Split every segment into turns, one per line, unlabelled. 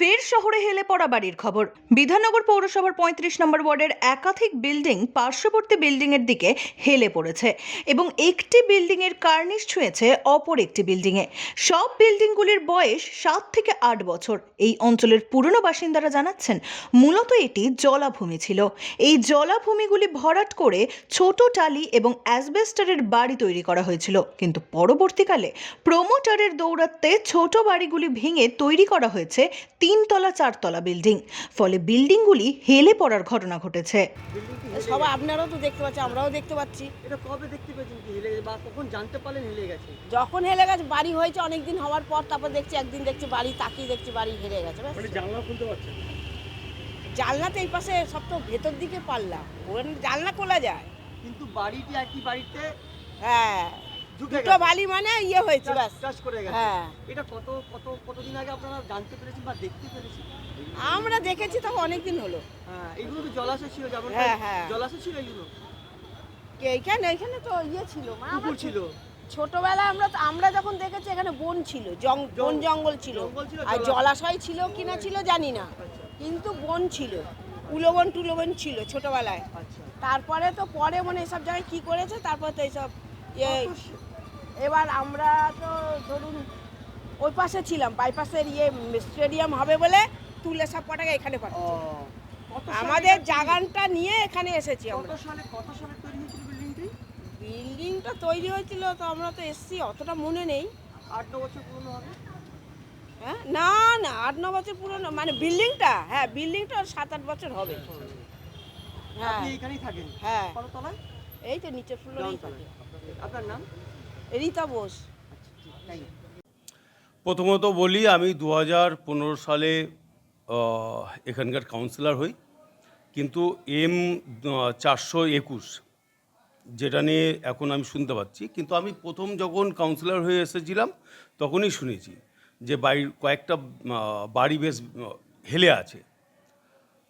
ফের শহরে হেলে পড়া বাড়ির খবর। বিধাননগর পৌরসভার পঁয়ত্রিশ নম্বর ওয়ার্ডের একাধিক বিল্ডিং পার্শ্ববর্তী বিল্ডিংয়ের দিকে হেলে পড়েছে এবং একটি বিল্ডিংয়ের কার্নিশ ছুঁয়েছে অপর একটি বিল্ডিংয়ে। সব বিল্ডিংগুলির বয়স সাত থেকে আট বছর। এই অঞ্চলের পুরনো বাসিন্দারা জানাচ্ছেন, মূলত এটি জলাভূমি ছিল। এই জলাভূমিগুলি ভরাট করে ছোট টালি এবং অ্যাসবেস্টারের বাড়ি তৈরি করা হয়েছিল। কিন্তু পরবর্তীকালে প্রমোটারের দৌরাত্মে ছোট বাড়িগুলি ভেঙে তৈরি করা হয়েছে তিনতলা চারতলা বিল্ডিং। ফলে বিল্ডিংগুলি হেলে পড়ার ঘটনা ঘটেছে।
সবাই আপনারাও তো দেখতে পাচ্ছেন আমরাও দেখতে পাচ্ছি।
এটা কবে দেখতে পেয়েছেন কি হেলে বা কখন জানতে পারলেন হেলে গেছে?
যখন হেলে গেছে বাড়ি হয়েছে অনেক দিন হওয়ার পর তারপর দেখছি একদিন দেখছি বাড়ি তাকিয়ে দেখছি বাড়ি হেরে গেছে ব্যাস।
মানে জানলা খুলতে পারছেন না।
জানলাতে এই পাশে সব তো ভেতর দিকে পারলাম ওখানে জানলা খোলা যায়।
কিন্তু বাড়িটি একই বাড়িতে?
হ্যাঁ। দুটো বালি মানে ইয়ে হয়েছে ব্যাস।
টাচ করে গেছে।
হ্যাঁ।
এটা কত কত কতদিন আগে আপনারা জানতে পেরেছেন বা দেখতে পেরেছেন?
আমরা দেখেছি তো অনেক দিন হলো।
হ্যাঁ এগুলো তো জলাশয় ছিল যেমন
হ্যাঁ, হ্যাঁ।
জলাশয় ছিল এগুলো
এইখানে এইখানে তো ইয়ে ছিল
পুকুর ছিল।
ছোটবেলায় আমরা আমরা যখন দেখেছি এখানে বন ছিল বন জঙ্গল ছিল। আর
জলাশয়।
ছিল কিনা ছিল জানি না।
আচ্ছা।
কিন্তু বন ছিল উলোবন টুলোবন ছিল ছোটবেলায়।
আচ্ছা।
তারপরে তো পরে মানে এসব জায়গায় কি করেছে তারপর তো এইসব ইয়ে এবার আমরা তো ধরুন ওই পাশে ছিলাম বাইপাসের ইয়ে স্টেডিয়াম হবে বলে তুলে সব কটাকে এখানে পাঠাচ্ছি আমাদের জাগানটা নিয়ে এখানে এসেছি আমরা।
সালে কত সালে তৈরি হয়েছিল বিল্ডিংটি
বিল্ডিংটা তৈরি হয়েছিল তো আমরা তো এসছি অতটা মনে নেই।
আট ন বছর পুরনো হবে?
হ্যাঁ না না আট ন বছর পুরনো মানে বিল্ডিংটা হ্যাঁ বিল্ডিংটা সাত আট বছর হবে। হ্যাঁ।
আপনি এইখানেই থাকেন?
হ্যাঁ। এই তো নিচের ফ্লোরেই থাকে।
আপনার নাম?
রীতা বোস
প্রথমত বলি, আমি দু হাজার পনেরো সালে এখানকার কাউন্সিলর হই। কিন্তু এম চারশো একুশ, যেটা নিয়ে এখন আমি শুনতে পাচ্ছি। কিন্তু আমি প্রথম যখন কাউন্সিলর হয়ে এসেছিলাম, তখনই শুনেছি যে বাড়ির কয়েকটা বাড়ি বেশ হেলে আছে।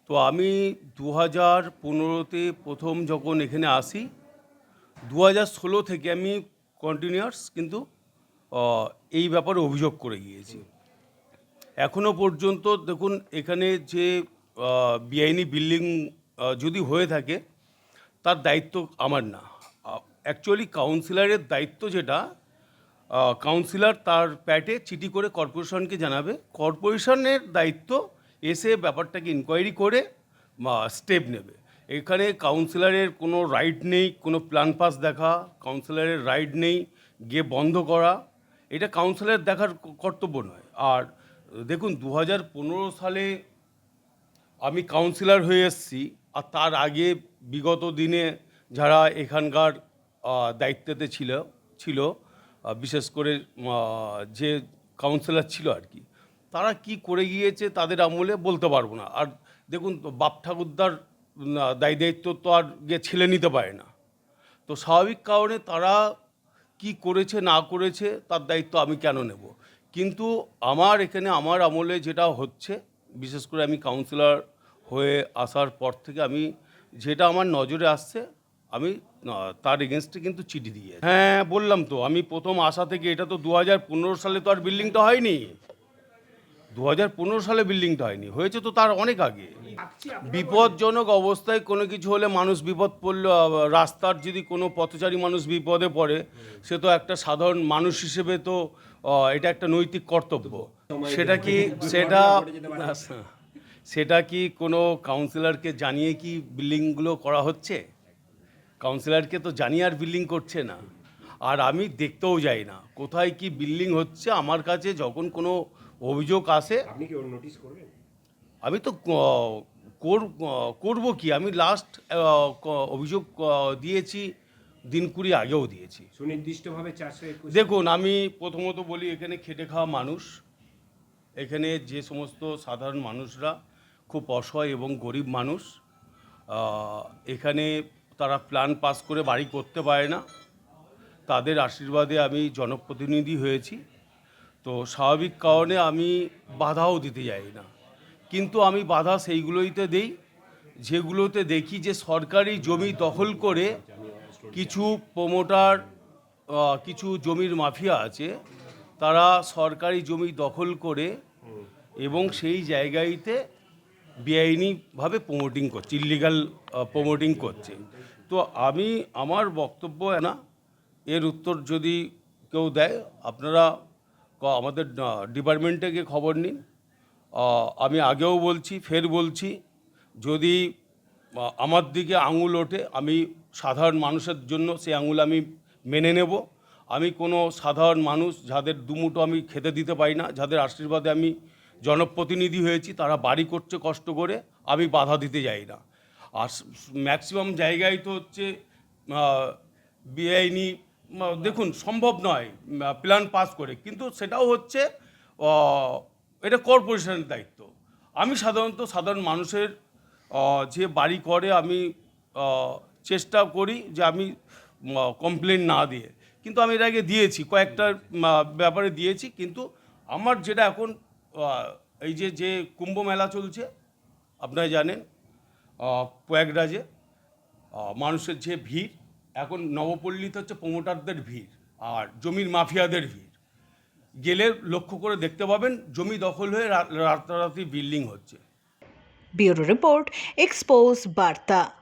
তো আমি দু হাজার পনেরোতে প্রথম যখন এখানে আসি দু হাজার ষোলো থেকে আমি কন্টিনিউয়াস কিন্তু এই ব্যাপারে অভিযোগ করে গিয়েছি। এখনও পর্যন্ত দেখুন, এখানে যে বেআইনি বিল্ডিং যদি হয়ে থাকে, তার দায়িত্ব আমার না। অ্যাকচুয়ালি কাউন্সিলরের দায়িত্ব যেটা কাউন্সিলর তার প্যাটে চিঠি করে কর্পোরেশনকে জানাবে। কর্পোরেশনের দায়িত্ব এসে ব্যাপারটাকে ইনকোয়ারি করে স্টেপ নেবে। এখানে কাউন্সিলরের কোনো রাইট নেই, কোনো প্ল্যান পাস দেখা কাউন্সিলরের রাইট নেই, গিয়ে বন্ধ করা। এটা কাউন্সিলরের দেখার কর্তব্য নয়। আর দেখুন দু হাজার পনেরো সালে আমি কাউন্সিলর হয়ে এসেছি, আর তার আগে বিগত দিনে যারা এখানকার দায়িত্বতে ছিল ছিল বিশেষ করে যে কাউন্সিলর ছিল আর কি, তারা কি করে গিয়েছে তাদের আমলে বলতে পারব না। আর দেখুন বাপ ঠাকুরদার দায় দায়িত্ব তো আর গিয়ে ছেলে নিতে পারে না। তো স্বাভাবিক কারণে তারা কি করেছে, না করেছে, তার দায়িত্ব আমি কেন নেব? কিন্তু আমার এখানে, আমার আমলে যেটা হচ্ছে, বিশেষ করে আমি কাউন্সিলর হয়ে আসার পর থেকে আমি যেটা আমার নজরে আসছে, আমি তার এগেনস্টে কিন্তু চিঠি দিয়ে হ্যাঁ বললাম তো, আমি প্রথম আসা থেকে, এটা তো দু হাজার পনেরো সালে তো আর বিল্ডিংটা হয়নি। দু হাজার পনেরো সালে বিল্ডিংটা হয়নি, হয়েছে তো তার অনেক আগে। বিপজ্জনক অবস্থায় কোনো কিছু হলে মানুষ বিপদ পড়লে রাস্তার যদি কোনো পথচারী মানুষ বিপদে পড়ে সে তো একটা সাধারণ মানুষ হিসেবে তো এটা একটা নৈতিক কর্তব্য। সেটা কি সেটা সেটা কি কোনো কাউন্সিলরকে জানিয়ে কি বিল্ডিংগুলো করা হচ্ছে? কাউন্সিলরকে তো জানিয়ে আর বিল্ডিং করছে না। আর আমি দেখতেও যাই না কোথায় কি বিল্ডিং হচ্ছে আমার কাছে যখন কোনো অভিযোগ আসে
আপনি কি নোটিশ করবেন?
আমি তো করব কি? আমি লাস্ট অভিযোগ দিয়েছি দিন কুড়ি আগেও দিয়েছি।
সুনির্দিষ্টভাবে চারশো একুশ
দেখুন আমি প্রথমত বলি এখানে খেটে খাওয়া মানুষ। এখানে যে সমস্ত সাধারণ মানুষরা খুব অসহায় এবং গরিব মানুষ এখানে তারা প্ল্যান পাস করে বাড়ি করতে পারে না। তাদের আশীর্বাদে আমি জনপ্রতিনিধি হয়েছি। তো স্বাভাবিক কারণে আমি বাধাও দিতে যাই না। কিন্তু আমি বাধা সেইগুলোইতে দেই, যেগুলোতে দেখি যে সরকারি জমি দখল করে কিছু প্রমোটার কিছু জমির মাফিয়া আছে, তারা সরকারি জমি দখল করে এবং সেই জায়গাইতে বেআইনিভাবে প্রমোটিং করছে ইলিগাল প্রমোটিং করছে। তো আমি, আমার বক্তব্য না, এর উত্তর যদি কেউ দেয়, আপনারা আমাদের ডিপার্টমেন্টে গিয়ে খবর নিন। আমি আগেও বলছি, ফের বলছি, যদি আমার দিকে আঙুল ওঠে, আমি সাধারণ মানুষের জন্য সেই আঙুল আমি মেনে নেব। আমি কোনো সাধারণ মানুষ যাদের দুমুটো আমি খেতে দিতে পারি না, যাদের আশীর্বাদে আমি জনপ্রতিনিধি হয়েছি, তারা বাড়ি করছে কষ্ট করে, আমি বাধা দিতে যাই না। আর ম্যাক্সিমাম জায়গায় তো হচ্ছে বেআইনি দেখুন, সম্ভব নয় প্ল্যান পাস করে। কিন্তু সেটাও হচ্ছে এটা কর্পোরেশনের দায়িত্ব। আমি সাধারণত সাধারণ মানুষের যে বাড়ি করে আমি চেষ্টা করি যে আমি কমপ্লেন না দিয়ে। কিন্তু আমি এর আগে দিয়েছি কয়েকটার ব্যাপারে দিয়েছি। কিন্তু আমার যেটা এখন এই যে যে কুম্ভ মেলা চলছে, আপনারা জানেন প্রয়াগরাজে মানুষের যে ভিড়, এখন নবপল্লীতে হচ্ছে প্রমোটারদের ভিড় আর জমির মাফিয়াদের ভিড়। গেলে লক্ষ্য করে দেখতে পাবেন জমি দখল হয়ে রাতারাতি বিল্ডিং হচ্ছে।
ব্যুরো রিপোর্ট, এক্সপোজ, বার্তা।